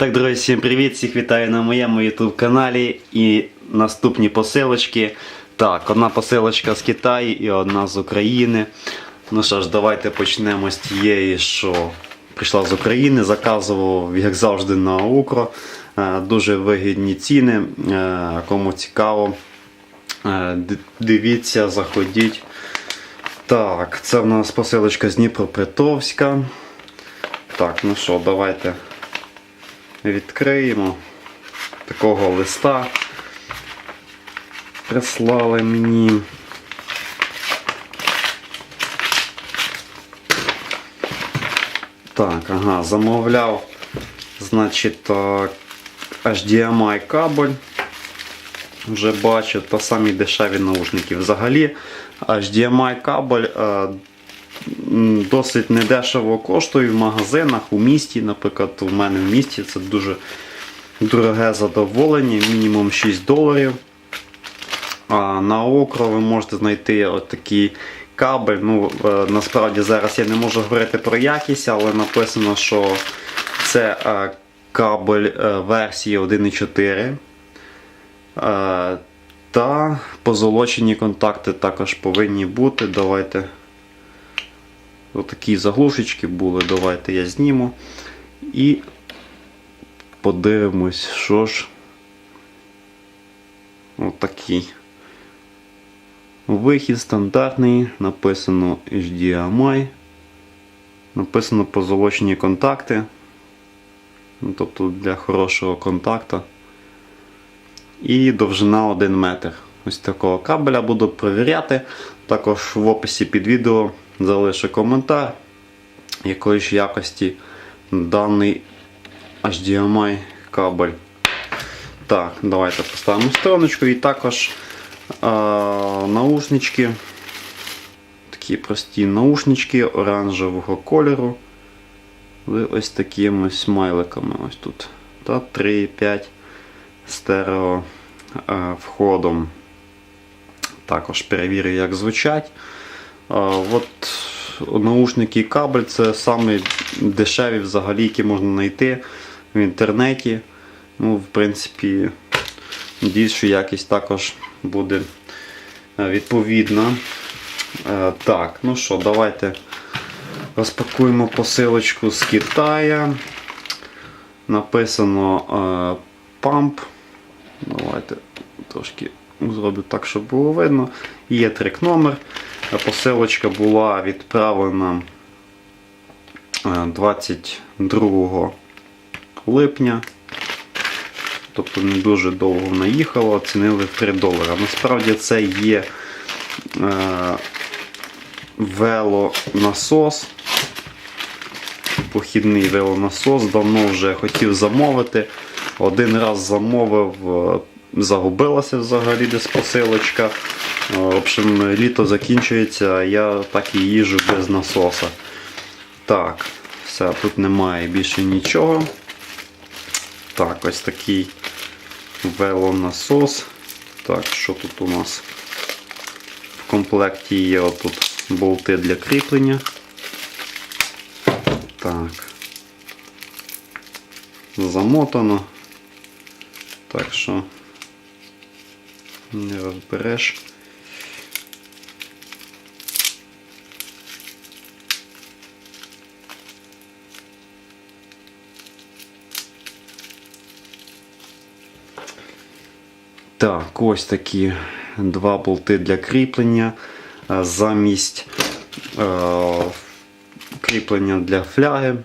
Так, друзі, всім привіт! Всіх вітаю на моєму YouTube каналі і наступні посилочки. Так, одна посилочка з Китаю і одна з України. Ну що ж, давайте почнемо з тієї, що прийшла з України. Заказував, як завжди, на Укро. Е, Дуже вигідні ціни. Е, Кому цікаво, е, дивіться, заходіть. Так, це в нас посилочка з Дніпропетровська. Так, ну що, давайте відкриємо такого листа. Прислали мені. Так, ага, замовляв, значить, HDMI кабель. Вже бачу, то самі дешеві наушники. Взагалі, HDMI кабель е, досить недешево коштує в магазинах, у місті, наприклад, у мене в місті це дуже дороге задоволення, мінімум 6 доларів. А на окро ви можете знайти отакий кабель. Ну, е, насправді зараз я не можу говорити про якість, але написано, що це е, кабель е, версії 1.4. Е, Та позолочені контакти також повинні бути. Давайте. Отакі заглушечки були. Давайте я зніму. І подивимось, що ж. Отакий. Вихід стандартний, написано HDMI. Написано позолочені контакти. Ну, Тобто для хорошого контакта. І довжина 1 метр. Ось такого кабеля буду перевіряти. Також в описі під відео залишу коментар, якої ж якості даний HDMI кабель. Так, давайте поставимо стороночку і також а, наушнички. Такі прості наушнички оранжевого кольору. З ось такими смайликами. Ось тут. Та 3,5 стерео а, входом. Також перевірю, як звучать. От наушники і кабель це самі дешеві взагалі, які можна знайти в інтернеті. Ну, в принципі, надіюсь, що якість також буде е, відповідна. Е, Так, ну що, давайте розпакуємо посилочку з Китая. Написано е, памп. Давайте трошки зроблю так, щоб було видно. Є трек номер. Е, Посилочка була відправлена е, 22 липня. Тобто не дуже довго вона їхала, оцінили в 3 долара. Насправді це є е, велонасос. Похідний велонасос. Давно вже хотів замовити. Один раз замовив, е, загубилася взагалі десь посилочка. Е, В общем, літо закінчується, а я так і їжджу без насоса. Так, все, тут немає більше нічого. Так, ось такий велонасос. Так, що тут у нас? В комплекті є отут болти для кріплення. Так. Замотано. Так що не розбереш. Так, ось такі два болти для кріплення. Е, Замість е, кріплення для фляги.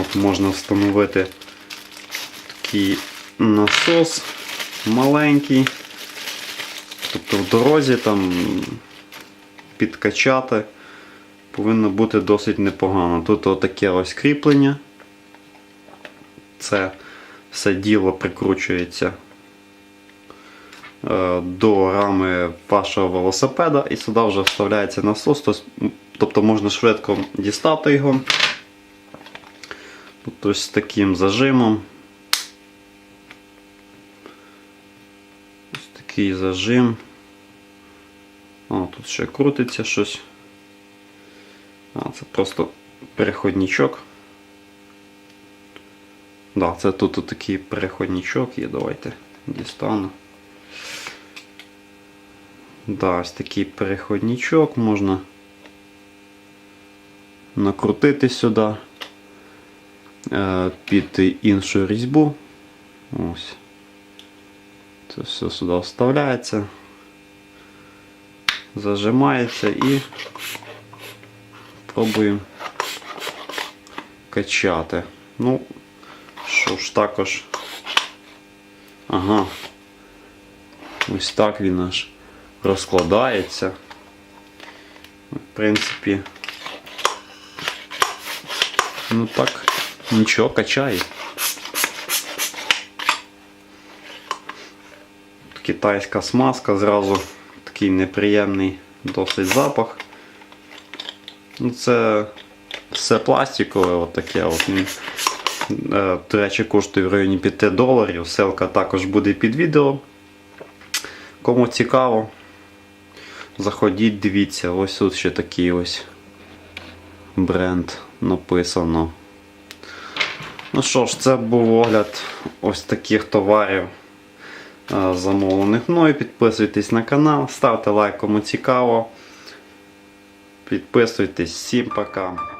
От, можна встановити такий насос маленький. Тобто в дорозі там підкачати повинно бути досить непогано. Тут отаке ось кріплення. Це все діло прикручується до рами вашого велосипеда і сюди вже вставляється насос, тобто можна швидко дістати його. Ось з таким зажимом. Ось такий зажим. О, тут ще крутиться щось. А, це просто переходничок. Да, це тут такий переходничок є, давайте дістану. Да, ось такий переходничок можна накрутити сюди е, під іншу різьбу. Ось. Це все сюди вставляється, зажимається і пробуємо качати. Ну, що ж також. Ага. Ось так він аж розкладається. В принципі. Ну так, нічого, качає. Китайська смазка, зразу такий неприємний досить запах. Ну, це все пластикове, от. От. е, До речі, коштує в районі 5 доларів. Ссылка також буде під відео. Кому цікаво, заходіть, дивіться, ось тут ще такий ось бренд написано. Ну що ж, це був огляд ось таких товарів е, замовлених мною. Підписуйтесь на канал, ставте лайк, кому цікаво. Підписуйтесь, всім пока.